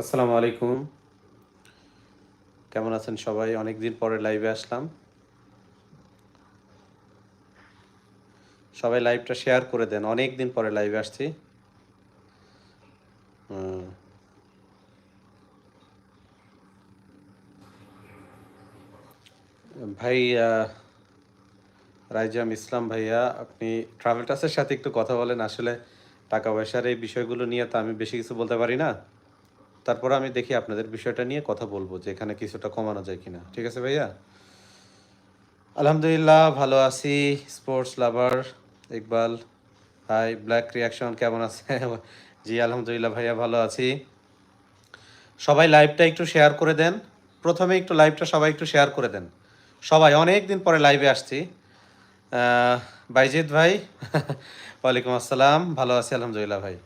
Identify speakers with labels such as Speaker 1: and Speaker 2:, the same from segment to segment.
Speaker 1: আসসালামু আলাইকুম। কেমন আছেন সবাই? অনেক দিন পরে লাইভে আসলাম। সবাই লাইভটা শেয়ার করে দেন। অনেক দিন পরে লাইভে আসছি। ভাই রাইজাম ইসলাম ভাইয়া, আপনি ট্রাভেল টাসের সাথে একটু কথা বলেন। আসলে টাকা পয়সার এই বিষয়গুলো নিয়ে তো আমি বেশি কিছু বলতে পারি না। তারপর আমি দেখি আপনাদের বিষয়টা নিয়ে কথা বলব যে এখানে কিছুটা কমানো যায় কিনা। ঠিক আছে ভাইয়া? আলহামদুলিল্লাহ, ভালো আছি sports lover Iqbal hi black reaction কেমন আছে? জি, আলহামদুলিল্লাহ ভাইয়া, ভালো আছি। সবাই লাইভটা একটু শেয়ার করে দেন। প্রথমে একটু লাইভটা সবাই একটু শেয়ার করে দেন। সবাই অনেক দিন পরে লাইভে আসছি। বাইজিৎ ভাই, ওয়ালাইকুম আসসালাম, ভালো আছি, আলহামদুলিল্লাহ ভাই।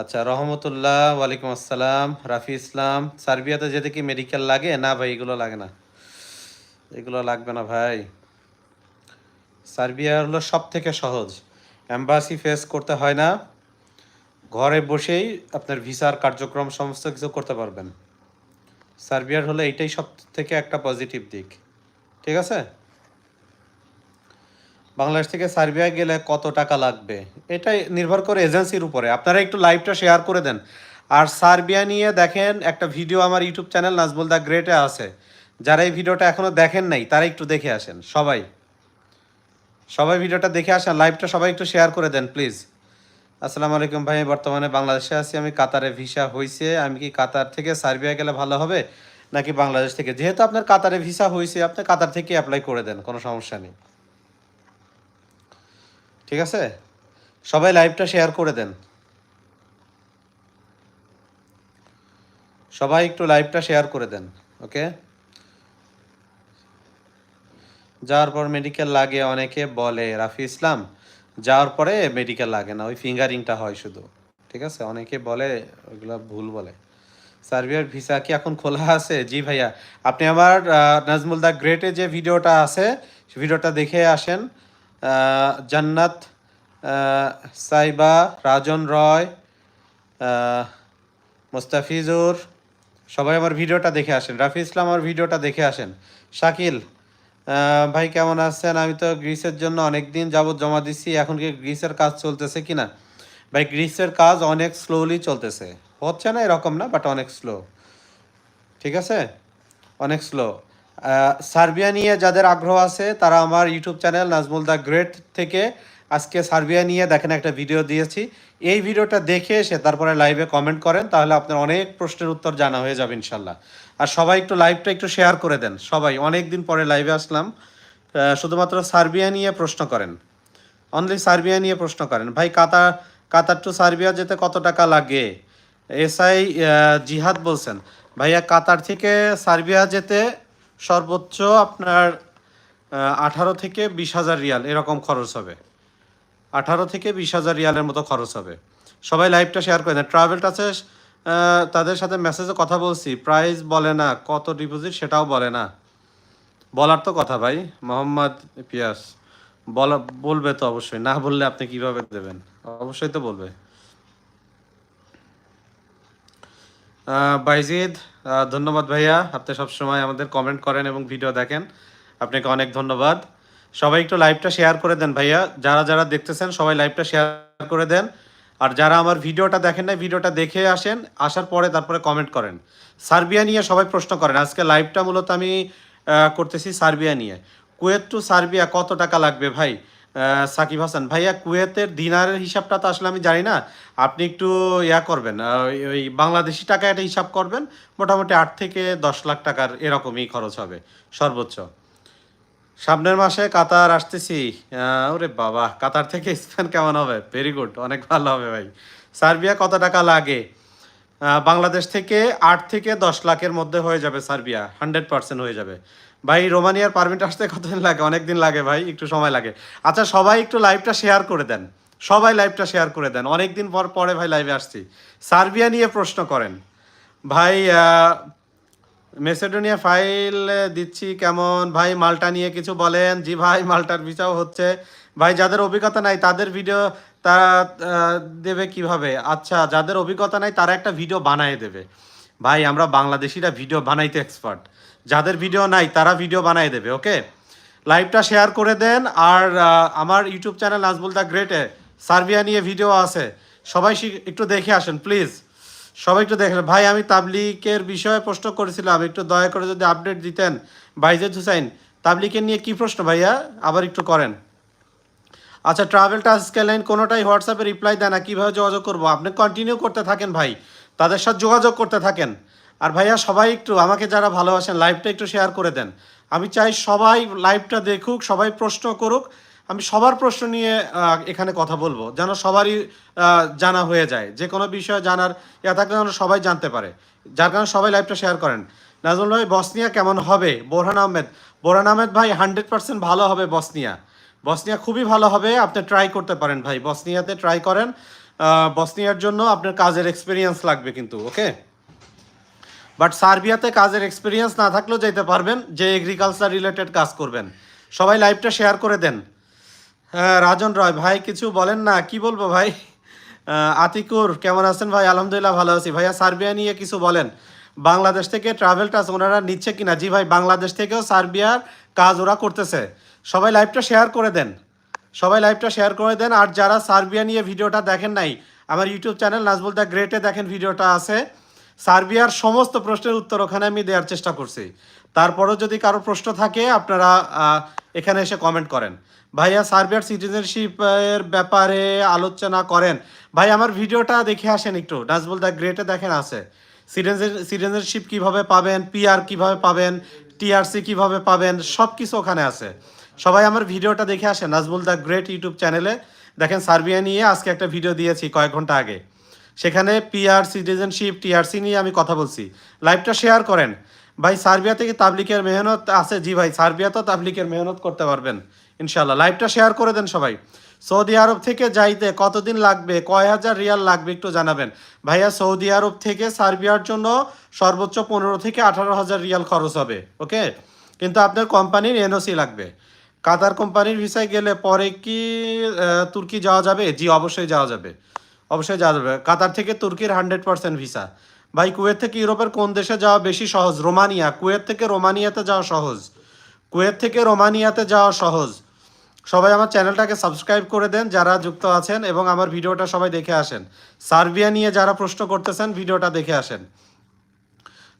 Speaker 1: আচ্ছা রহমতুল্লাহ, ওয়ালাইকুম আসসালাম, রাফি ইসলাম। সার্বিয়াতে যেতে কি মেডিকেল লাগে? না ভাই, এগুলো লাগে না। এগুলো লাগবে না ভাই। সার্বিয়া হলো সব থেকে সহজ। অ্যাম্বাসি ফেস করতে হয় না। ঘরে বসেই আপনার ভিসার কার্যক্রম, সমস্ত কিছু করতে পারবেন। সার্বিয়ার হলো এইটাই সব থেকে একটা পজিটিভ দিক। ঠিক আছে? বাংলাদেশ থেকে সার্বিয়া গেলে কত টাকা লাগবে? এটাই নির্ভর করে এজেন্সির উপরে। আপনারা একটু লাইভটা শেয়ার করে দেন। আর সার্বিয়া নিয়ে দেখেন, একটা ভিডিও আমার ইউটিউব চ্যানেল নাজবুল দা গ্রেটে আছে। যারা এই ভিডিওটা এখনও দেখেন নাই, তারা একটু দেখে আসেন। সবাই। সবাই ভিডিওটা দেখে আসেন, লাইভটা সবাই একটু শেয়ার করে দেন, প্লিজ। আসসালামু আলাইকুম ভাই, বর্তমানে বাংলাদেশে আছি। আমি কাতারে ভিসা হয়েছে আমি কি কাতার থেকে সার্বিয়া গেলে ভালো হবে, নাকি বাংলাদেশ থেকে? যেহেতু আপনার কাতারে ভিসা হয়েছে আপনি কাতার থেকে অ্যাপ্লাই করে দেন, কোনো সমস্যা নেই। ঠিক আছে? সবাই লাইভটা শেয়ার করে দেন। সবাই একটু লাইভটা শেয়ার করে দেন ওকে যাওয়ার পর মেডিকেল লাগে অনেকে বলে, রাফি ইসলাম, যাওয়ার পরে মেডিকেল লাগে না, ওই ফিঙ্গারিংটা হয় শুধু, ঠিক আছে? অনেকে বলে, ওইগুলো ভুল বলে। সার্বিয়ার ভিসা কি এখন খোলা আছে? জি ভাইয়া, আপনি আমার নাজমুল দা গ্রেটে যে ভিডিওটা আছে ভিডিওটা দেখে আসেন। জান্নাত সাইবা, রাজন রয় মোস্তাফিজুর, সবাই আমার ভিডিওটা দেখে আসেন। রাফি ইসলাম আমার ভিডিওটা দেখে আসেন। শাকিল ভাই কেমন আছেন? আমি তো গ্রিসের জন্য অনেক দিন যাবত জমা দিচ্ছি এখন কি গ্রিসের কাজ চলতেছে কি না ভাই, গ্রিসের কাজ অনেক স্লোলি চলতেছে। হচ্ছে না এরকম না বাট অনেক স্লো ঠিক আছে? অনেক স্লো সার্বিয়া নিয়ে যাদের আগ্রহ আছে, তারা আমার YouTube channel Nazmul the great থেকে আজকে সার্বিয়া নিয়ে দেখেন একটা ভিডিও দিয়েছি। এই ভিডিওটা দেখে এসে তারপরে লাইভে কমেন্ট করেন, তাহলে আপনার অনেক প্রশ্নের উত্তর জানা হয়ে যাবে ইনশাল্লাহ। আর সবাই একটু লাইভটা একটু শেয়ার করে দেন, সবাই। অনেক দিন পরে লাইভে আসলাম। শুধুমাত্র সার্বিয়া নিয়ে প্রশ্ন করেন। অনলি সার্বিয়া নিয়ে প্রশ্ন করেন। ভাই, কাতার কাতার টু সার্বিয়া যেতে কত টাকা লাগে? এসআই জিহাদ বলছেন, ভাইয়া, কাতার থেকে সার্বিয়া যেতে সর্বোচ্চ আপনার আঠারো থেকে বিশ হাজার রিয়াল এরকম খরচ হবে। আঠারো থেকে বিশ হাজার রিয়ালের মতো খরচ হবে। সবাই লাইভটা শেয়ার করে দেন। ট্রাভেল টাচে তাদের সাথে মেসেজে কথা বলছি। প্রাইস বলে না, কত ডিপোজিট সেটাও বলে না। বলার তো কথা ভাই, মোহাম্মদ পিয়াস। বলা, বলবে তো অবশ্যই। না বললে আপনি কীভাবে দেবেন? অবশ্যই তো বলবে। বাইজিদ ধন্যবাদ ভাইয়া। আপনি সবসময় আমাদের কমেন্ট করেন এবং ভিডিও দেখেন। আপনাকে অনেক ধন্যবাদ। সবাই একটু লাইভটা শেয়ার করে দেন ভাইয়া। যারা যারা দেখতেছেন, সবাই লাইভটা শেয়ার করে দেন। আর যারা আমার ভিডিওটা দেখেন না ভিডিওটা দেখে আসেন, আসার পরে তারপরে কমেন্ট করেন। সার্বিয়া নিয়ে সবাই প্রশ্ন করেন। আজকে লাইভটা মূলত আমি করতেছি সার্বিয়া নিয়ে। কুয়েত টু সার্বিয়া কত টাকা লাগবে ভাই? সাকিব হাসান। ভাইয়া, কুয়েতের দিনারের হিসাবটা তো আসলে আমি জানি না। আপনি একটু ইয়া করবেন ওই- বাংলাদেশি টাকা একটা হিসাব করবেন, মোটামুটি আট থেকে দশ লাখ টাকার এরকমই খরচ হবে, সর্বোচ্চ। সামনের মাসে কাতার আসতেছি। ওরে বাবা, কাতার থেকে স্পেন কেমন হবে? ভেরি গুড অনেক ভালো হবে ভাই। সার্বিয়া কত টাকা লাগে? বাংলাদেশ থেকে আট থেকে দশ লাখের মধ্যে হয়ে যাবে সার্বিয়া হান্ড্রেড পার্সেন্ট হয়ে যাবে। ভাই, রোমানিয়ার পারমিট আসতে কতদিন লাগে? অনেক দিন লাগে ভাই, একটু সময় লাগে। আচ্ছা সবাই একটু লাইভটা শেয়ার করে দেন। সবাই লাইভটা শেয়ার করে দেন। অনেক দিন পর, পরে ভাই লাইভে আসছি। সার্বিয়া নিয়ে প্রশ্ন করেন। ভাই মেসেডোনিয়া ফাইল দিচ্ছি কেমন? ভাই, মালটা নিয়ে কিছু বলেন। জি ভাই, মালটার ভিসাও হচ্ছে। ভাই, যাদের অভিজ্ঞতা নাই, তাদের ভিডিও তারা দেবে কীভাবে? আচ্ছা যাদের অভিজ্ঞতা নাই, তারা একটা ভিডিও বানায় দেবে। ভাই, আমরা বাংলাদেশিরা ভিডিও বানাইতে এক্সপার্ট যাদের ভিডিও নাই, তারা ভিডিও বানায় দেবে, ওকে? লাইভটা শেয়ার করে দেন, আর আমার ইউটিউব চ্যানেল নাজবুল দ্য গ্রেটে সার্বিয়া নিয়ে ভিডিও আছে। সবাই একটু দেখে আসেন প্লিজ সবাই একটু দেখেন ভাই, আমি তাবলিকের বিষয়ে প্রশ্ন করেছিলাম, একটু দয়া করে যদি আপডেট দিতেন। বাইজেদ হুসাইন, তাবলিকের নিয়ে কি প্রশ্ন ভাইয়া? আবার একটু করেন। আচ্ছা ট্রাভেল টাস্ক লাইন কোনোটাই হোয়াটসঅ্যাপে রিপ্লাই দেয় না, কীভাবে যোগাযোগ করব? আপনি কন্টিনিউ করতে থাকেন ভাই। তাদের সাথে যোগাযোগ করতে থাকেন। আর ভাইয়া সবাই একটু আমাকে যারা ভালোবাসেন লাইভটা একটু শেয়ার করে দেন। আমি চাই সবাই লাইভটা দেখুক, সবাই প্রশ্ন করুক। আমি সবার প্রশ্ন নিয়ে এখানে কথা বলব, যেন সবারই জানা হয়ে যায়। যে কোনো বিষয়ে জানার ইয়া থাকলে যেন সবাই জানতে পারে। যার কারণে সবাই লাইভটা শেয়ার করেন। নাজমুল ভাই, বসনিয়া কেমন হবে? বোরহান আহমেদ। বোরহান আহমেদ ভাই হান্ড্রেড পার্সেন্ট ভালো হবে বসনিয়া। বসনিয়া খুবই ভালো হবে, আপনি ট্রাই করতে পারেন ভাই। বসনিয়াতে ট্রাই করেন। বসনিয়ার জন্য আপনার কাজের এক্সপিরিয়েন্স লাগবে কিন্তু ওকে বাট সার্বিয়াতে কাজের এক্সপিরিয়েন্স না থাকলেও যেতে পারবেন, যে এগ্রিকালচার রিলেটেড কাজ করবেন। সবাই লাইভটা শেয়ার করে দেন। হ্যাঁ রাজন রয়, ভাই কিছু বলেন না, কি বলব ভাই? আতিকুর, কেমন আছেন ভাই? আলহামদুলিল্লাহ ভালো আছি। ভাইয়া, সার্বিয়া নিয়ে কিছু বলেন। বাংলাদেশ থেকে ট্রাভেল টাস ওনারা নিচ্ছে কিনা? জি ভাই, বাংলাদেশ থেকেও সার্বিয়ার কাজ ওরা করতেছে। সবাই লাইভটা শেয়ার করে দেন। সবাই লাইভটা শেয়ার করে দেন। আর যারা সার্বিয়া নিয়ে ভিডিওটা দেখেন নাই, আমার ইউটিউব চ্যানেল নাজবুল দ্য গ্রেটে দেখেন ভিডিওটা আছে। সার্বিয়ার সমস্ত প্রশ্নের উত্তর ওখানে আমি দেওয়ার চেষ্টা করছি। তারপরও যদি কারও প্রশ্ন থাকে, আপনারা এখানে এসে কমেন্ট করেন। ভাইয়া, সার্বিয়ার সিটিজেনশিপের ব্যাপারে আলোচনা করেন। ভাই, আমার ভিডিওটা দেখে আসেন একটু। নাজবুল দ্য গ্রেটে দেখেন আছে। সিটিজেন সিটিজেনশিপ কীভাবে পাবেন পিআর কীভাবে পাবেন টিআরসি কীভাবে পাবেন সব কিছু ওখানে আছে। সবাই আমার ভিডিওটা দেখে আসেন। নাজমুল দ্য গ্রেট ইউটিউব চ্যানেলে। দেখেন, সার্বিয়া নিয়ে আজকে একটা ভিডিও দিয়েছি কয়েক ঘণ্টা আগে। সেখানে পিআর সিটিজেনশিপ টিআরসি নিয়ে আমি কথা বলছি। লাইভটা শেয়ার করেন। ভাই, সার্বিয়া থেকে তাবলিকের মেহনত আছে। জি ভাই, সার্বিয়া তো তাবলিকের মেহনত করতে পারবেন ইনশাল্লাহ লাইভটা শেয়ার করে দেন সবাই। সৌদি আরব থেকে যাইতে কতদিন লাগবে? কয় হাজার রিয়াল লাগবে একটু জানাবেন। ভাইয়া, সৌদি আরব থেকে সার্বিয়ার জন্য সর্বোচ্চ পনেরো থেকে আঠারো হাজার রিয়াল খরচ হবে, ওকে? কিন্তু আপনার কোম্পানির এনওসি লাগবে। কাতার কোম্পানির ভিসায় গেলে পরে কি তুর্কি যাওয়া যাবে? জি, অবশ্যই যাওয়া যাবে। অবশ্যই যাওয়া যাবে। কাতার থেকে তুর্কির হান্ড্রেড পার্সেন্ট ভিসা। ভাই, কুয়েত থেকে ইউরোপের কোন দেশে যাওয়া বেশি সহজ? রোমানিয়া। কুয়েত থেকে রোমানিয়াতে যাওয়া সহজ। কুয়েত থেকে রোমানিয়াতে যাওয়া সহজ। সবাই আমার চ্যানেলটাকে সাবস্ক্রাইব করে দেন যারা যুক্ত আছেন এবং আমার ভিডিওটা সবাই দেখে আসেন। সার্বিয়া নিয়ে যারা প্রশ্ন করতেছেন, ভিডিওটা দেখে আসেন।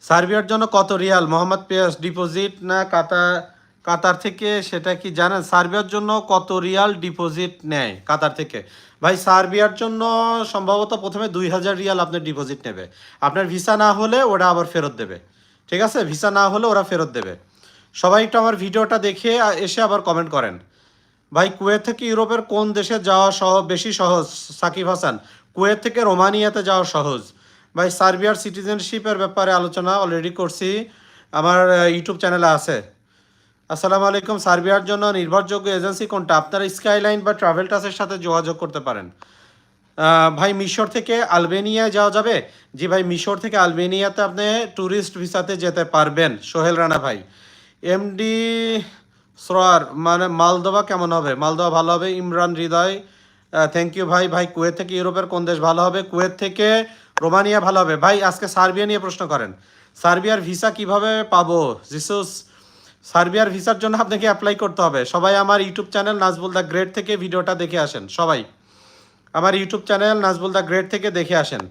Speaker 1: সার্বিয়ার জন্য কত রিয়াল? মোহাম্মদ পেয়াস ডিপোজিট না কাতার কাতার থেকে সেটা কি জানেন? সার্বিয়ার জন্য কত রিয়াল ডিপোজিট নেয় কাতার থেকে? ভাই, সার্বিয়ার জন্য সম্ভবত প্রথমে দুই হাজার রিয়াল আপনার ডিপোজিট নেবে। আপনার ভিসা না হলে ওরা আবার ফেরত দেবে। ঠিক আছে? ভিসা না হলে ওরা ফেরত দেবে। সবাই একটু আমার ভিডিওটা দেখে এসে আবার কমেন্ট করেন। ভাই, কুয়েত থেকে ইউরোপের কোন দেশে যাওয়া সহ, বেশি সহজ? সাকিব হাসান, কুয়েত থেকে রোমানিয়াতে যাওয়া সহজ? ভাই, সার্বিয়ার সিটিজেনশিপের ব্যাপারে আলোচনা অলরেডি করছি। আমার ইউটিউব চ্যানেলে আছে। আসসালামু আলাইকুম। সার্বিয়ার জন্য নির্ভরযোগ্য এজেন্সি কোনটা? আপনারা স্কাইলাইন বা ট্রাভেল টাসের সাথে যোগাযোগ করতে পারেন। ভাই, মিশর থেকে আলবেনিয়ায় যাওয়া যাবে? জি ভাই, মিশর থেকে আলবেনিয়াতে আপনি ট্যুরিস্ট ভিসাতে যেতে পারবেন। সোহেল রানা ভাই, এমডি সরার মানে মালদোভা কেমন হবে? মালদোভা ভালো হবে, ইমরান হৃদয়। থ্যাংক ইউ ভাই। ভাই, কুয়েত থেকে ইউরোপের কোন দেশ ভালো হবে? কুয়েত থেকে রোমানিয়া ভালো হবে। ভাই, আজকে সার্বিয়া নিয়ে প্রশ্ন করেন। সার্বিয়ার ভিসা কীভাবে পাবো? জিসুস সার্বিয়ার ভিসার জন্য আপনাকে অ্যাপ্লাই করতে হবে। সবাই আমার YouTube channel Nazbul the great থেকে ভিডিওটা দেখে আসেন, সবাই। আমার YouTube channel Nazbul the great থেকে দেখে আসেন।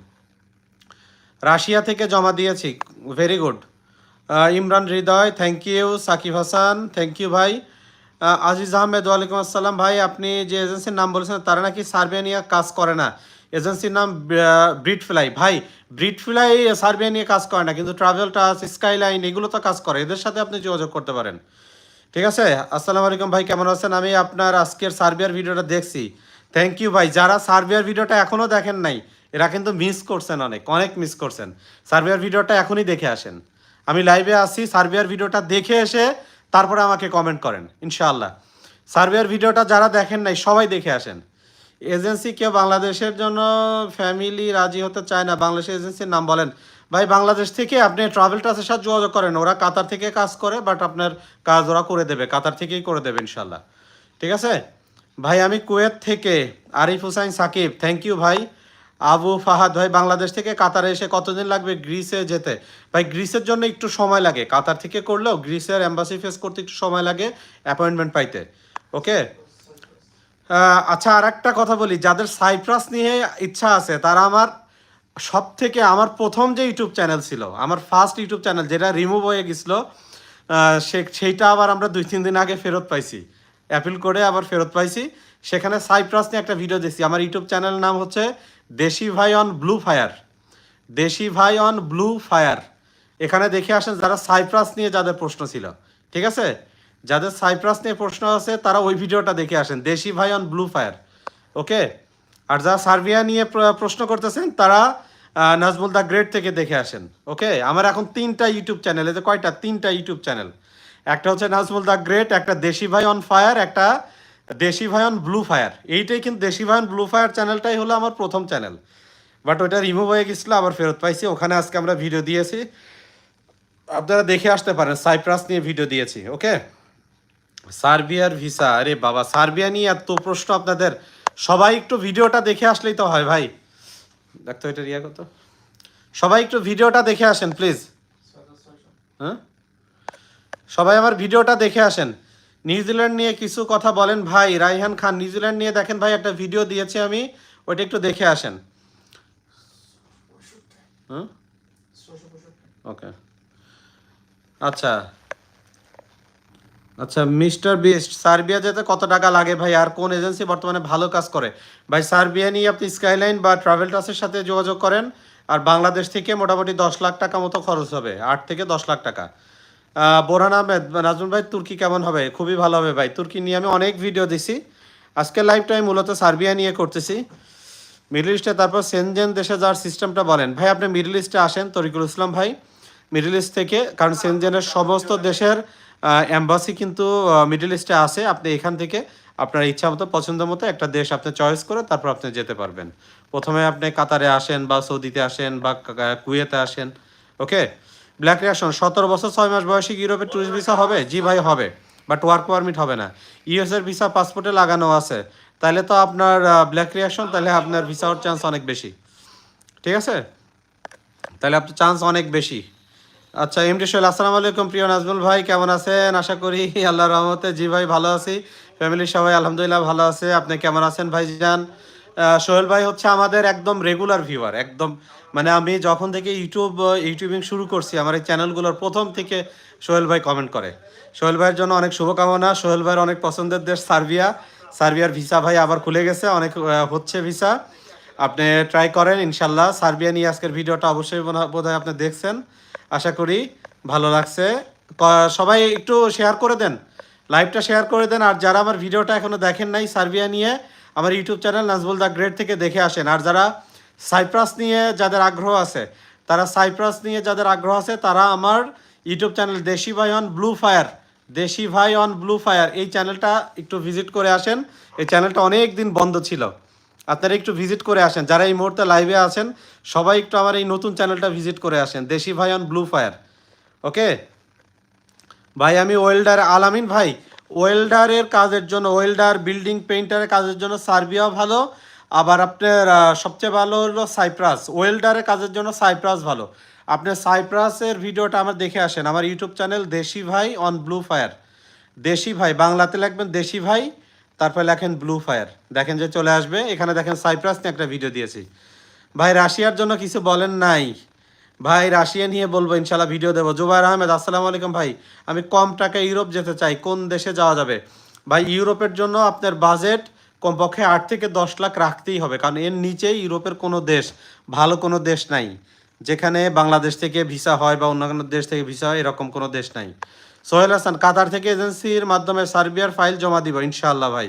Speaker 1: রাশিয়া থেকে জমা দিয়েছি very good Imran Hridoy thank you Sakib Hasan thank you ভাই। আজিজ আহমেদ, ওয়ালাইকুম আসসালাম ভাই। আপনি যে এজেন্সির নাম বলেছেন, তারা নাকি সার্বিয়া নিয়ে কাজ করে না। এজেন্সির নাম ব্রিড ফ্লাই ভাই ব্রিড ফ্লাই সার্বিয়া নিয়ে কাজ করে না, কিন্তু ট্রাভেল টাস স্কাইলাইন এগুলো তো কাজ করে। এদের সাথে আপনি যোগাযোগ করতে পারেন। ঠিক আছে? আসসালামু আলাইকুম ভাই, কেমন আছেন? আমি আপনার আজকের সার্বিয়ার ভিডিওটা দেখছি। থ্যাংক ইউ ভাই, যারা সার্বিয়ার ভিডিওটা এখনও দেখেন নাই, এরা কিন্তু মিস করছেন অনেক অনেক মিস করছেন। সার্বিয়ার ভিডিওটা এখনই দেখে আসেন। আমি লাইভে আসি সার্বিয়ার ভিডিওটা দেখে এসে তারপরে আমাকে কমেন্ট করেন, ইনশাআল্লাহ। সার্বিয়ার ভিডিওটা যারা দেখেন নাই, সবাই দেখে আসেন। এজেন্সি কেউ বাংলাদেশের জন্য ফ্যামিলি রাজি হতে চায় না, বাংলাদেশ এজেন্সির নাম বলেন। ভাই, বাংলাদেশ থেকে আপনি ট্রাভেল ট্রাসের সাথে যোগাযোগ করেন, ওরা কাতার থেকে কাজ করে বাট আপনার কাজ ওরা করে দেবে, কাতার থেকেই করে দেবে ইনশাল্লাহ ঠিক আছে? ভাই, আমি কুয়েত থেকে আরিফ হুসাইন সাকিব থ্যাংক ইউ ভাই। আবু ফাহাদ, ভাই, বাংলাদেশ থেকে কাতারে এসে কতদিন লাগবে গ্রিসে যেতে? ভাই, গ্রিসের জন্য একটু সময় লাগে, কাতার থেকে করলেও গ্রিসের অ্যাম্বাসি ফেস করতে একটু সময় লাগে অ্যাপয়েন্টমেন্ট পাইতে। ওকে আচ্ছা আর একটা কথা বলি। যাদের সাইপ্রাস নিয়ে ইচ্ছা আছে, তারা আমার সব থেকে আমার প্রথম যে ইউটিউব চ্যানেল ছিল, আমার ফার্স্ট ইউটিউব চ্যানেল যেটা রিমুভ হয়ে গেছিল সে, সেইটা আবার আমরা দুই, তিন দিন আগে ফেরত পাইছি। অ্যাপিল করে আবার ফেরত পাইছি। সেখানে সাইপ্রাস নিয়ে একটা ভিডিও দিয়েছি আমার ইউটিউব চ্যানেলের নাম হচ্ছে দেশি ভাই অন ব্লু ফায়ার। দেশি ভাই অন ব্লু ফায়ার। এখানে দেখে আসেন যারা সাইপ্রাস নিয়ে যাদের প্রশ্ন ছিল। ঠিক আছে? যাদের সাইপ্রাস নিয়ে প্রশ্ন আছে, তারা ওই ভিডিওটা দেখে আসেন। দেশি ভাই অন ব্লু ফায়ার ওকে আর যারা সার্বিয়া নিয়ে প্রশ্ন করতেছেন, তারা নাজমুল দা গ্রেট থেকে দেখে আসেন ওকে আমার এখন তিনটা ইউটিউব চ্যানেল এতে কয়টা? তিনটা ইউটিউব চ্যানেল। একটা হচ্ছে নাজমুল দা গ্রেট, একটা দেশি ভাই অন ফায়ার একটা দেশি ভাই অন ব্লু ফায়ার এইটাই কিন্তু দেশি ভাই অন ব্লু ফায়ার চ্যানেলটাই হলো আমার প্রথম চ্যানেল বাট ওইটা রিমুভ হয়ে গেছিল, আবার ফেরত পাইছি। ওখানে আজকে আমরা ভিডিও দিয়েছি। আপনারা দেখে আসতে পারেন, সাইপ্রাস নিয়ে ভিডিও দিয়েছি ওকে সার্বিয়ার ভিসা? আরে বাবা, সার্বিয়া নিয়ে এত প্রশ্ন আপনাদের। সবাই একটু ভিডিওটা দেখে আসলেই তো হয় ভাই। দেখতো এটা রিয়া কত? সবাই একটু ভিডিওটা দেখে আসেন প্লিজ হ্যাঁ? সবাই আমার ভিডিওটা দেখে আসেন। নিউজিল্যান্ড নিয়ে কিছু কথা বলেন ভাই। রাইহান খান, নিউজিল্যান্ড নিয়ে দেখেন ভাই, একটা ভিডিও দিয়েছি আমি। ওইটা একটু দেখে আসেন। হুম ওকে। আচ্ছা। আচ্ছা মিস্টার বিস্ট সার্বিয়া যেতে কত টাকা লাগে ভাই? আর কোন এজেন্সি বর্তমানে ভালো কাজ করে? ভাই, সার্বিয়া নিয়ে আপনি স্কাইলাইন বা ট্রাভেল ট্রাসের সাথে যোগাযোগ করেন। আর বাংলাদেশ থেকে মোটামুটি দশ লাখ টাকা মতো খরচ হবে। আট থেকে দশ লাখ টাকা। বোরহান আহমেদ নাজমুল ভাই, তুর্কি কেমন হবে? খুবই ভালো হবে ভাই। তুর্কি নিয়ে আমি অনেক ভিডিও দিছি। আজকের লাইভটা আমি মূলত সার্বিয়া নিয়ে করতেছি। মিডল ইস্টে, তারপর সেনজেন দেশে যাওয়ার সিস্টেমটা বলেন। ভাই, আপনি মিডল ইস্টে আসেন, তরিকুল ইসলাম ভাই। মিডল ইস্ট থেকে, কারণ সেনজেনের সমস্ত দেশের অ্যাম্বাসি কিন্তু মিডল ইস্টে আছে। আপনি এখান থেকে আপনার ইচ্ছা মতো পছন্দ মতো একটা দেশ আপনি চয়েস করে তারপর আপনি যেতে পারবেন। প্রথমে আপনি কাতারে আসেন বা সৌদিতে আসেন বা কুয়েতে আসেন। ওকে ব্ল্যাক রিয়াকশন সতেরো বছর, ছয় মাস বয়সী ইউরোপের ট্যুরিস্ট ভিসা হবে? জি ভাই, হবে। বাট ওয়ার্ক পারমিট হবে না। ইউএস এর ভিসা পাসপোর্টে লাগানো আছে। তাহলে তো আপনার ব্ল্যাক রিয়াকশন তাহলে আপনার ভিসা হওয়ার চান্স অনেক বেশি। ঠিক আছে? তাহলে আপনার চান্স অনেক বেশি। আচ্ছা এমডি সোহেল আসসালামু আলাইকুম প্রিয় নাজমুল ভাই কেমন আছেন? আশা করি আল্লাহ রহমতে জি ভাই ভালো আছি। ফ্যামিলির সবাই আলহামদুলিল্লাহ ভালো আছে। আপনি কেমন আছেন ভাইজান? আহ, সোহেল ভাই হচ্ছে আমাদের একদম রেগুলার ভিউয়ার একদম। মানে আমি যখন থেকে ইউটিউব ইউটিউবিং শুরু করছি আমার এই চ্যানেলগুলোর প্রথম থেকে সোহেল ভাই কমেন্ট করে। সোহেল ভাইয়ের জন্য অনেক শুভকামনা। সোহেল ভাইয়ের অনেক পছন্দের দেশ সার্বিয়া। সার্বিয়ার ভিসা ভাই আবার খুলে গেছে অনেক হচ্ছে ভিসা আপনি ট্রাই করেন ইনশাল্লাহ। সার্বিয়া নিয়ে আজকের ভিডিওটা অবশ্যই বোধ হয় আপনি দেখছেন। আশা করি ভালো লাগছে। সবাই একটু শেয়ার করে দেন। লাইভটা শেয়ার করে দেন। আর যারা আমার ভিডিওটা এখনও দেখেন নাই সার্বিয়া নিয়ে, আমার YouTube channel Nazbul the great থেকে দেখে আসেন। আর যারা সাইপ্রাস নিয়ে যাদের আগ্রহ আছে, তারা সাইপ্রাস নিয়ে যাদের আগ্রহ আছে, তারা আমার ইউটিউব চ্যানেল দেশি ভাই অন ব্লু ফায়ার দেশি ভাই অন ব্লু ফায়ার এই চ্যানেলটা একটু ভিজিট করে আসেন। এই চ্যানেলটা অনেক দিন বন্ধ ছিল। আপনারা একটু ভিজিট করে আসেন। যারা এই মুহূর্তে লাইভে আছেন, সবাই একটু আমার এই নতুন চ্যানেলটা ভিজিট করে আসেন। দেশি ভাই অন ব্লু ফায়ার ওকে? ভাই, আমি ওয়েল্ডার আলামিন ভাই। ওয়েল্ডারের কাজের জন্য ওয়েল্ডার বিল্ডিং পেইন্টারের কাজের জন্য সার্বিয়া ভালো। আবার আপনার সবচেয়ে ভালো হলো সাইপ্রাস ওয়েল্ডারের কাজের জন্য সাইপ্রাস ভালো। আপনি সাইপ্রাসের ভিডিওটা আমার দেখে আসেন। আমার ইউটিউব চ্যানেল দেশি ভাই অন ব্লু ফায়ার দেশি ভাই, বাংলাতে লিখবেন দেশি ভাই। তারপর লেখেন ব্লু ফায়ার। দেখেন যে চলে আসবে। এখানে দেখেন সাইপ্রাস নিয়ে একটা ভিডিও দিয়েছি। ভাই, রাশিয়ার জন্য কিছু বলেন নাই। ভাই, রাশিয়া নিয়ে বলব ইনশাল্লাহ ভিডিও দেবো। জুবাইর আহমেদ, আসসালামু আলাইকুম ভাই। আমি কম টাকায় ইউরোপ যেতে চাই, কোন দেশে যাওয়া যাবে? ভাই, ইউরোপের জন্য আপনার বাজেট কমপক্ষে আট থেকে দশ লাখ রাখতেই হবে, কারণ এর নিচেই ইউরোপের কোনো দেশ, ভালো কোনো দেশ নাই। যেখানে বাংলাদেশ থেকে ভিসা হয় বা অন্য কোনো দেশ থেকে ভিসা হয়, এরকম কোনো দেশ নাই। সোহেল হাসান, কাতার থেকে এজেন্সির মাধ্যমে সার্বিয়ার ফাইল জমা দিব, ইনশাআল্লাহ ভাই,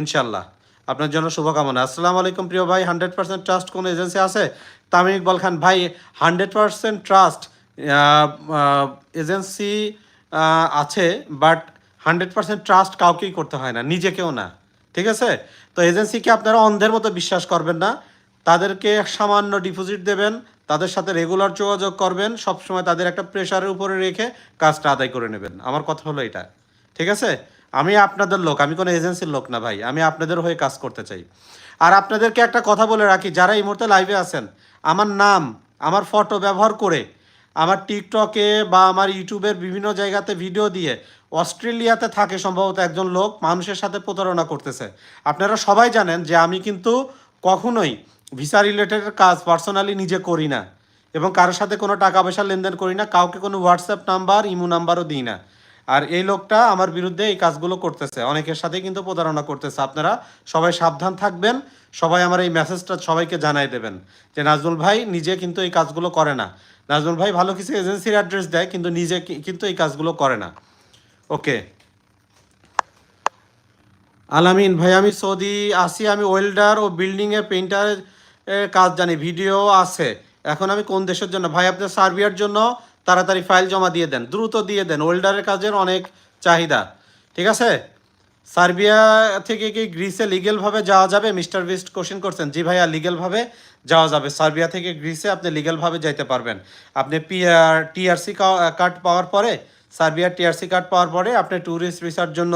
Speaker 1: ইনশাআল্লাহ। আপনার জন্য শুভকামনা। আসসালামু আলাইকুম প্রিয় ভাই, হান্ড্রেড পার্সেন্ট ট্রাস্ট কোনো এজেন্সি আছে? তামিম ইকবাল খান, ভাই, হান্ড্রেড পার্সেন্ট ট্রাস্ট এজেন্সি আছে, বাট হান্ড্রেড পার্সেন্ট ট্রাস্ট কাউকেই করতে হয় না নিজেকেও না, ঠিক আছে? তো এজেন্সিকে আপনারা অন্ধের মতো বিশ্বাস করবেন না, তাদেরকে সামান্য ডিপোজিট দেবেন তাদের সাথে রেগুলার যোগাযোগ করবেন, সবসময় তাদের একটা প্রেশারের উপরে রেখে কাজটা আদায় করে নেবেন। আমার কথা হলো এটা। ঠিক আছে? আমি আপনাদের লোক, আমি কোনো এজেন্সির লোক না ভাই, আমি আপনাদের হয়ে কাজ করতে চাই। আর আপনাদেরকে একটা কথা বলে রাখি, যারা এই মুহূর্তে লাইভে আছেন, আমার নাম, আমার ফটো ব্যবহার করে, আমার টিকটকে বা আমার ইউটিউবের বিভিন্ন জায়গাতে ভিডিও দিয়ে অস্ট্রেলিয়াতে থাকে সম্ভবত একজন লোক, মানুষের সাথে প্রতারণা করতেছে। আপনারা সবাই জানেন যে আমি কিন্তু কখনোই ভিসা রিলেটেড কাজ পার্সোনালি নিজে করি না এবং কারোর সাথে কোনো টাকা পয়সা লেনদেন করি না, কাউকে কোনো হোয়াটসঅ্যাপ নাম্বার ইমো নাম্বারও দিই না। আর এই লোকটা আমার বিরুদ্ধে এই কাজগুলো করতেছে। অনেকের সাথে কিন্তু প্রতারণা করতেছে। আপনারা সবাই সাবধান থাকবেন, সবাই আমার এই মেসেজটা সবাইকে জানাই দেবেন যে, নাজমুল ভাই নিজে কিন্তু এই কাজগুলো করে না। নাজমুল ভাই ভালো কিছু এজেন্সির অ্যাড্রেস দেয়, কিন্তু নিজে কিন্তু এই কাজগুলো করে না। ওকে। আলামিন, ভাই আমি সৌদি, আসি আমি ওয়েল্ডার ও বিল্ডিংয়ে পেইন্টারের কাজ জানি, ভিডিও আছে। এখন আমি কোন দেশের জন্য? ভাই আপনার সার্বিয়ার জন্য তাড়াতাড়ি ফাইল জমা দিয়ে দেন, দ্রুত দিয়ে দেন, ওয়েল্ডারের কাজের অনেক চাহিদা, ঠিক আছে? সার্বিয়া থেকে কি গ্রিসে লিগেলভাবে যাওয়া যাবে? মিস্টার বিস্ট কোশ্চেন করছেন, জি ভাইয়া লিগেলভাবে যাওয়া যাবে। সার্বিয়া থেকে গ্রিসে আপনি লিগেলভাবে যাইতে পারবেন। আপনি পিআর টিআরসি কার্ড পাওয়ার পরে, সার্বিয়ার টিআরসি কার্ড পাওয়ার পরে আপনি ট্যুরিস্ট ভিসার জন্য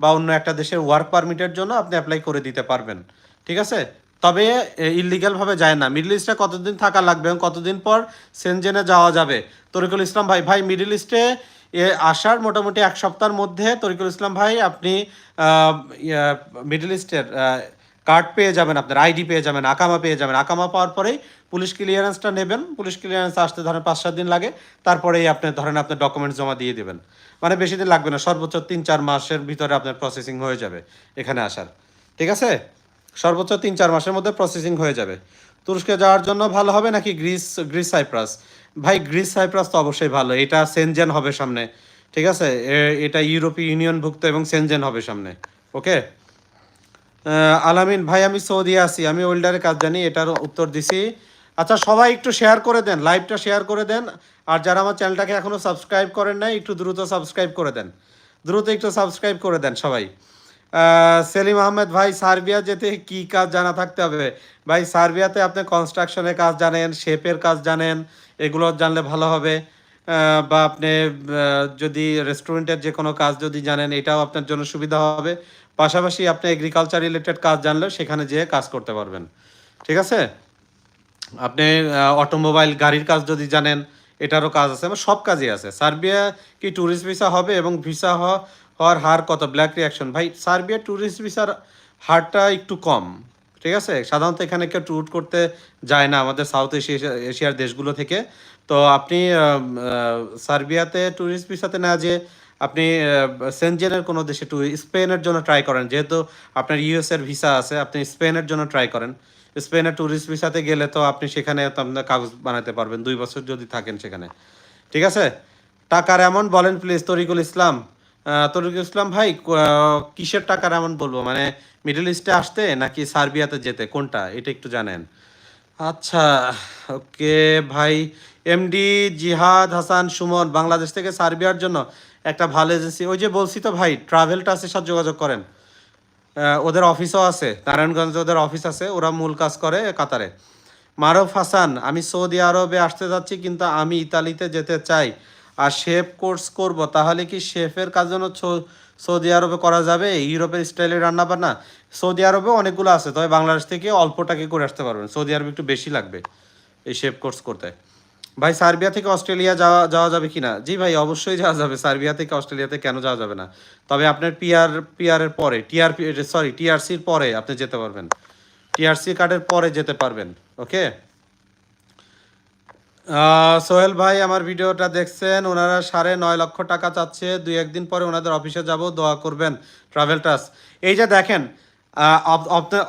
Speaker 1: বা অন্য একটা দেশের ওয়ার্ক পারমিটের জন্য আপনি অ্যাপ্লাই করে দিতে পারবেন, ঠিক আছে? তবে ইলিগালভাবে যায় না। মিডল ইস্টে কতদিন থাকা লাগবে এবং কতদিন পর সেনজেনে যাওয়া যাবে? তরিকুল ইসলাম ভাই ভাই মিডল ইস্টে আসার মোটামুটি এক সপ্তাহের মধ্যে তরিকুল ইসলাম ভাই, আপনি মিডল ইস্টের কার্ড পেয়ে যাবেন আপনার আইডি পেয়ে যাবেন, আকামা পেয়ে যাবেন। আকামা পাওয়ার পরেই পুলিশ ক্লিয়ারেন্সটা নেবেন। পুলিশ ক্লিয়ারেন্স আসতে ধরেন পাঁচ, সাত দিন লাগে। তারপরেই আপনি ধরেন আপনার ডকুমেন্টস জমা দিয়ে দেবেন। মানে বেশি দিন লাগবে না, সর্বোচ্চ তিন, চার মাসের ভিতরে আপনার প্রসেসিং হয়ে যাবে এখানে আসার। ঠিক আছে? সর্বোচ্চ তিন চার মাসের মধ্যে প্রসেসিং হয়ে যাবে। তুরস্কে যাওয়ার জন্য ভালো হবে নাকি গ্রিস গ্রিস সাইপ্রাস? ভাই, গ্রিস সাইপ্রাস তো অবশ্যই ভালো। এটা সেনজেন হবে সামনে। ঠিক আছে? এটা ইউরোপীয় ইউনিয়নভুক্ত এবং সেনজেন হবে সামনে। ওকে? আলামিন, ভাই, আমি সৌদি আছি। আমি ওয়েল্ডারের কাজ জানি, এটার উত্তর দিছি। আচ্ছা সবাই একটু শেয়ার করে দেন লাইভটা শেয়ার করে দেন। আর যারা আমার চ্যানেলটাকে এখনও সাবস্ক্রাইব করেন নাই, একটু দ্রুত সাবস্ক্রাইব করে দেন। দ্রুত একটু সাবস্ক্রাইব করে দেন সবাই। সেলিম আহমেদ, ভাই, সার্বিয়া যেতে কি কাজ জানা থাকতে হবে? ভাই, সার্বিয়াতে আপনি কনস্ট্রাকশনের কাজ জানেন শেপের কাজ জানেন, এগুলো জানলে ভালো হবে। বা আপনি যদি রেস্টুরেন্টের যে কোনো কাজ যদি জানেন, এটাও আপনার জন্য সুবিধা হবে। পাশাপাশি আপনি এগ্রিকালচার রিলেটেড কাজ জানলেও সেখানে যেয়ে কাজ করতে পারবেন। ঠিক আছে? আপনি অটোমোবাইল গাড়ির কাজ যদি জানেন, এটারও কাজ আছে সব কাজই আছে। সার্বিয়া কি ট্যুরিস্ট ভিসা হবে এবং ভিসা হওয়ার হার কত? ব্ল্যাক রিয়াকশন ভাই, সার্বিয়া ট্যুরিস্ট ভিসার হারটা একটু কম, ঠিক আছে? সাধারণত এখানে কেউ ট্যুর করতে যায় না আমাদের সাউথ এশিয়া এশিয়ার দেশগুলো থেকে। তো আপনি সার্বিয়াতে ট্যুরিস্ট ভিসাতে না যে আপনি সেনজেনের কোনো দেশে ট্যুর স্পেনের জন্য ট্রাই করেন। যেহেতু আপনার ইউএসের ভিসা আছে, আপনি স্পেনের জন্য ট্রাই করেন। স্পেনের ট্যুরিস্ট ভিসাতে গেলে তো আপনি সেখানে আপনার কাগজ বানাতে পারবেন, দুই বছর যদি থাকেন সেখানে। ঠিক আছে? টাকার এমন বলেন প্লিজ তরিকুল ইসলাম। তরিকুল ইসলাম ভাই কিসের টাকার অ্যামাউন্ট বলব? মানে মিডল ইস্টে আসতে নাকি সার্বিয়াতে যেতে? কোনটা? এটা একটু জানেন। আচ্ছা ওকে, ভাই এমডি জিহাদ হাসান সুমন, বাংলাদেশ থেকে সার্বিয়ার জন্য একটা ভালো এজেন্সি ওই যে বলছি তো ভাই ট্রাভেল টাসের সাথে যোগাযোগ করেন। ওদের অফিসও আছে, নারায়ণগঞ্জে ওদের অফিস আছে, ওরা মূল কাজ করে কাতারে। মারুফ হাসান, আমি সৌদি আরবে আসতে যাচ্ছি, কিন্তু আমি ইতালিতে যেতে চাই। আর শেফ কোর্স করব, তাহলে কি শেফের কাজ জন্য সৌদি আরবে করা যাবে? ইউরোপের স্টাইলে রান্না বান্না সৌদি আরবে অনেকগুলো আছে, তবে বাংলাদেশ থেকে অল্প টাকা করে আসতে পারবেন। সৌদি আরবে একটু বেশি লাগবে এই শেফ কোর্স করতে। ভাই, সার্বিয়া থেকে অস্ট্রেলিয়া যাওয়া যাওয়া যাবে কি না জি ভাই, অবশ্যই যাওয়া যাবে। সার্বিয়া থেকে অস্ট্রেলিয়াতে কেন যাওয়া যাবে না? তবে আপনার পিআর, পিআরের পরে টিআর সরি টিআরসির পরে আপনি যেতে পারবেন। টিআরসি কার্ডের পরে যেতে পারবেন ওকে সোহেল ভাই, আমার ভিডিওটা দেখছেন, ওনারা সাড়ে নয় লক্ষ টাকা চাচ্ছে। দুই একদিন পরে ওনাদের অফিসে যাব, দোয়া করবেন ট্রাভেল টাস এই যে দেখেন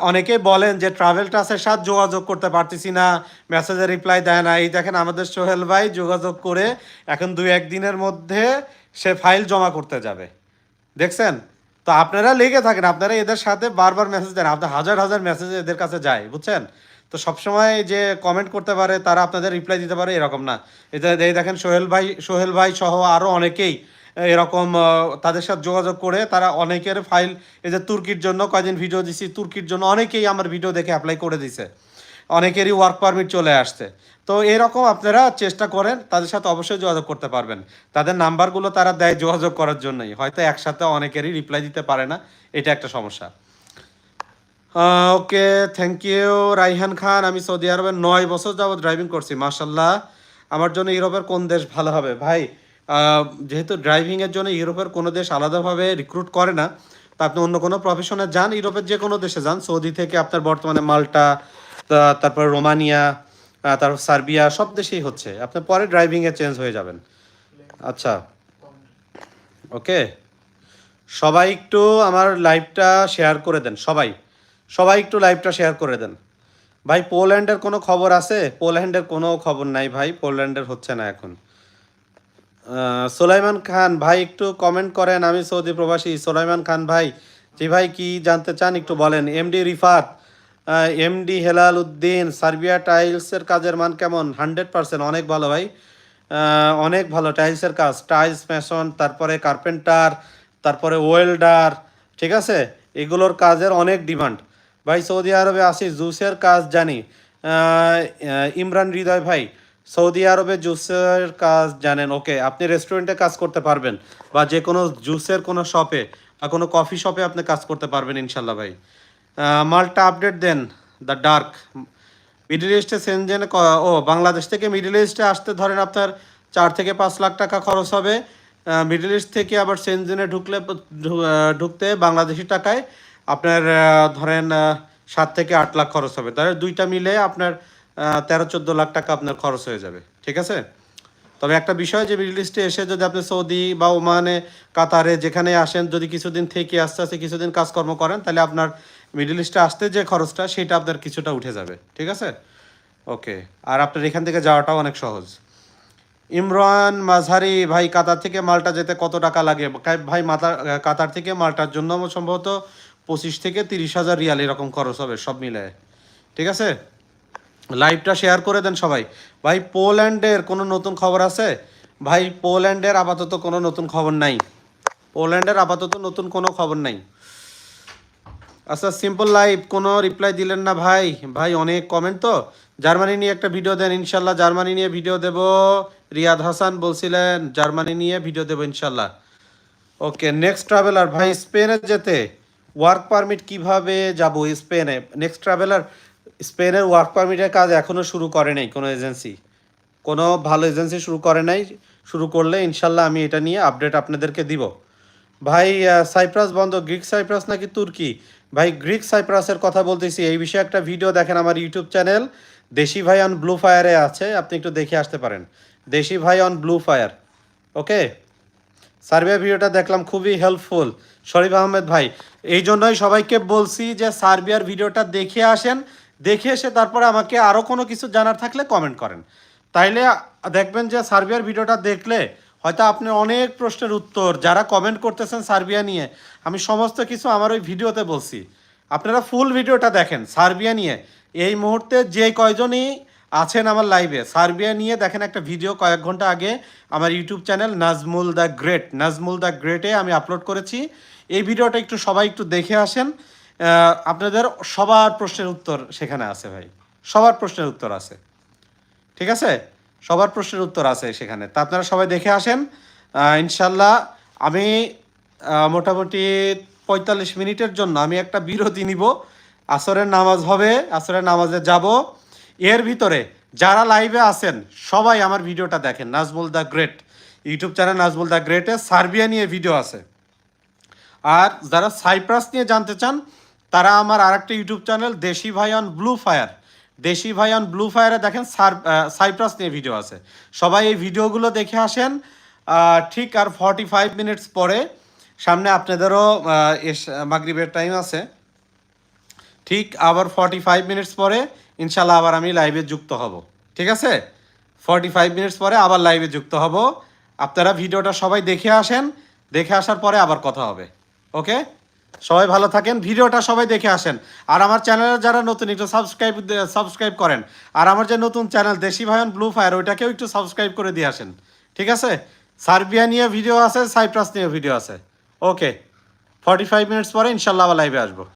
Speaker 1: অনেকেই বলেন যে ট্রাভেল টাসের সাথে যোগাযোগ করতে পারতেছি না মেসেজে রিপ্লাই দেয় না। এই দেখেন আমাদের সোহেল ভাই যোগাযোগ করে এখন দুই একদিনের মধ্যে সে ফাইল জমা করতে যাবে। দেখছেন? তো আপনারা লেগে থাকেন, আপনারা এদের সাথে বারবার মেসেজ দেন, আপনার হাজার হাজার মেসেজ এদের কাছে যায়, বুঝছেন? তো সবসময় যে কমেন্ট করতে পারে, তারা আপনাদের রিপ্লাই দিতে পারে এরকম না। এটা এই দেখেন সোহেল ভাই সোহেল ভাই সহ আরও অনেকেই এরকম তাদের সাথে যোগাযোগ করে তারা অনেকের ফাইল এই যে তুর্কির জন্য কয়দিন ভিডিও দিছি, তুর্কির জন্য অনেকেই আমার ভিডিও দেখে অ্যাপ্লাই করে দিছে। অনেকেরই ওয়ার্ক পারমিট চলে আসছে। তো এরকম আপনারা চেষ্টা করেন, তাদের সাথে অবশ্যই যোগাযোগ করতে পারবেন। তাদের নাম্বারগুলো তারা দেয় যোগাযোগ করার জন্যই। হয়তো একসাথে অনেকেরই রিপ্লাই দিতে পারে না, এটা একটা সমস্যা। Okay thank you Raihan Khan. আমি সৌদি আরবে নয় বছর যাবত ড্রাইভিং করছি মার্শাল্লাহ আমার জন্য ইউরোপের কোন দেশ ভালো হবে? ভাই যেহেতু ড্রাইভিংয়ের জন্য ইউরোপের কোনো দেশ আলাদাভাবে রিক্রুট করে না, তা আপনি অন্য কোনো প্রফেশনে যান, ইউরোপের যে কোনো দেশে যান। সৌদি থেকে আপনার বর্তমানে মাল্টা তারপর রোমানিয়া তারপর সার্বিয়া, সব দেশেই হচ্ছে। আপনি পরে ড্রাইভিংয়ে চেঞ্জ হয়ে যাবেন। আচ্ছা ওকে। সবাই একটু আমার লাইভটা শেয়ার করে দেন, সবাই। সবাই একটু লাইভটা শেয়ার করে দেন। ভাই পোল্যান্ডের কোনো খবর আছে? পোল্যান্ডের কোনো খবর নাই ভাই পোল্যান্ডের হচ্ছে না এখন। সোলাইমান খান, ভাই, একটু কমেন্ট করেন। আমি সৌদি প্রবাসী। সোলাইমান খান ভাই, জি ভাই, কি জানতে চান একটু বলেন। MD Rifat MD Helal Uddin Serbia টাইলসের কাজের মান কেমন? হান্ড্রেড পার্সেন্ট, অনেক ভালো ভাই। অনেক ভালো টাইলসের কাজ। টাইলস মেশন তারপরে কার্পেন্টার, তারপরে ওয়েল্ডার, ঠিক আছে? এগুলোর কাজের অনেক ডিমান্ড। ভাই, সৌদি আরবে আসি, জুসের কাজ জানি। ইমরান হৃদয় ভাই, সৌদি আরবে জুসের কাজ জানেন। ওকে, আপনি রেস্টুরেন্টে কাজ করতে পারবেন বা যে কোনো জুসের কোনো শপে বা কোনো কফি শপে আপনি কাজ করতে পারবেন ইনশাল্লাহ ভাই। মালটা update then the dark middle ইস্টে সেনজেনে ও, বাংলাদেশ থেকে মিডিল ইস্টে আসতে ধরেন আপনার চার থেকে পাঁচ লাখ টাকা খরচ হবে। মিডিল ইস্ট থেকে আবার সেনজেনে ঢুকলে ঢুকতে বাংলাদেশি টাকায় আপনার ধরেন সাত থেকে আট লাখ খরচ হবে। তাহলে দুইটা মিলে আপনার তেরো, চোদ্দ লাখ টাকা আপনার খরচ হয়ে যাবে। ঠিক আছে? তবে একটা বিষয় যে মিডল ইস্টে এসে যদি আপনি সৌদি বা ওমানে, কাতারে যেখানে আসেন, যদি কিছুদিন থেকে আস্তে আস্তে কিছুদিন কাজকর্ম করেন, তাহলে আপনার মিডল ইস্টে আসতে যে খরচটা, সেটা আপনার কিছুটা উঠে যাবে। ঠিক আছে? ওকে, আর আপনার এখান থেকে যাওয়াটাও অনেক সহজ। ইমরান মাঝারি ভাই, কাতার থেকে মালটা যেতে কত টাকা লাগে? ভাই মাতা কাতার থেকে মালটার জন্য সম্ভবত পঁচিশ থেকে তিরিশ হাজার রিয়াল এরকম খরচ হবে, সব মিলে। ঠিক আছে? লাইভটা শেয়ার করে দেন সবাই। ভাই, পোল্যান্ডের কোনো নতুন খবর আছে? ভাই, পোল্যান্ডের আপাতত কোনো নতুন খবর নাই। পোল্যান্ডের আপাতত নতুন কোনো খবর নাই। আচ্ছা সিম্পল লাইভ কোনো রিপ্লাই দিলেন না ভাই? ভাই, অনেক কমেন্ট তো। জার্মানি নিয়ে একটা ভিডিও দেন, ইনশাল্লাহ। জার্মানি নিয়ে ভিডিও দেব। রিয়াদ হাসান বলছিলেন, জার্মানি নিয়ে ভিডিও দেবো, ইনশাল্লাহ। ওকে নেক্সট ট্রাভেলার ভাই, স্পেনে যেতে। ওয়ার্ক পারমিট কীভাবে যাব? স্পেনে। নেক্সট ট্রাভেলার স্পেনের ওয়ার্ক পারমিটের কাজ এখনও শুরু করে নাই কোনো এজেন্সি কোনো ভালো এজেন্সি শুরু করে নাই। শুরু করলে ইনশাল্লাহ আমি এটা নিয়ে আপডেট আপনাদেরকে দিব। ভাই সাইপ্রাস বন্ধ। গ্রিক সাইপ্রাস নাকি তুর্কি? ভাই গ্রিক সাইপ্রাসের কথা বলতেছি। এই বিষয়ে একটা ভিডিও দেখেন আমার ইউটিউব চ্যানেল দেশি ভাই অন ব্লু ফায়ারে আছে। আপনি একটু দেখে আসতে পারেন। দেশি ভাই on blue fire okay Serbia ভিডিওটা দেখলাম, খুবই হেল্পফুল শরীফ আহমেদ ভাই, এই জন্যই সবাইকে বলছি যে সার্বিয়ার ভিডিওটা দেখে আসেন, দেখে এসে তারপরে আমাকে আরও কোনো কিছু জানার থাকলে কমেন্ট করেন। তাইলে দেখবেন যে সার্বিয়ার ভিডিওটা দেখলে হয়তো আপনি অনেক প্রশ্নের উত্তর, যারা কমেন্ট করতেছেন সার্বিয়া নিয়ে, আমি সমস্ত কিছু আমার ওই ভিডিওতে বলছি। আপনারা ফুল ভিডিওটা দেখেন সার্বিয়া নিয়ে। এই মুহূর্তে যে কয়জনই আছেন আমার লাইভে সার্বিয়া নিয়ে দেখেন একটা ভিডিও কয়েক ঘণ্টা আগে আমার YouTube channel Nazmul the great. Nazmul the গ্রেটে আমি আপলোড করেছি। এই ভিডিওটা একটু সবাই একটু দেখে আসেন। আপনাদের সবার প্রশ্নের উত্তর সেখানে আছে ভাই। সবার প্রশ্নের উত্তর আছে। ঠিক আছে? সবার প্রশ্নের উত্তর আছে সেখানে। তা আপনারা সবাই দেখে আসেন। ইনশাল্লাহ আমি মোটামুটি পঁয়তাল্লিশ মিনিটের জন্য আমি একটা বিরতি নিব। আসরের নামাজ হবে, আসরের নামাজে যাব। এর ভিতরে যারা লাইভে আছেন, সবাই আমার ভিডিওটা দেখেন, Nazmul the great YouTube channel Nazmul the গ্রেটে Serbia নিয়ে ভিডিও আছে। আর যারা সাইপ্রাস নিয়ে জানতে চান, তারা আমার আরেকটা ইউটিউব চ্যানেল দেশি ভাই অন ব্লু ফায়ার। দেশি ভাই অন ব্লু ফায়ারে দেখেন সাইপ্রাস নিয়ে ভিডিও আছে। সবাই এই ভিডিওগুলো দেখে আসেন ঠিক আর ফর্টি ফাইভ মিনিটস পরে সামনে আপনাদেরও মাগরিবের টাইম আছে। ঠিক আবার ফর্টি ফাইভ মিনিটস পরে ইনশাল্লাহ আবার আমি লাইভে যুক্ত হব। ঠিক আছে? ফর্টি ফাইভ মিনিটস পরে আবার লাইভে যুক্ত হব। আপনারা ভিডিওটা সবাই দেখে আসেন। দেখে আসার পরে আবার কথা হবে। ওকে? সবাই ভালো থাকেন। ভিডিওটা সবাই দেখে আসেন। আর আমার চ্যানেলে যারা নতুন, একটু সাবস্ক্রাইব সাবস্ক্রাইব করেন। আর আমার যে নতুন চ্যানেল দেশি ভাইন ব্লু ফায়ার ওইটাকেও একটু সাবস্ক্রাইব করে দিয়ে আসেন। ঠিক আছে? সার্বিয়া নিয়ে ভিডিও আছে সাইপ্রাস নিয়ে ভিডিও আছে। ওকে? ফর্টি ফাইভ মিনিটস পরে ইনশাল্লাহ আবার লাইভে আসব।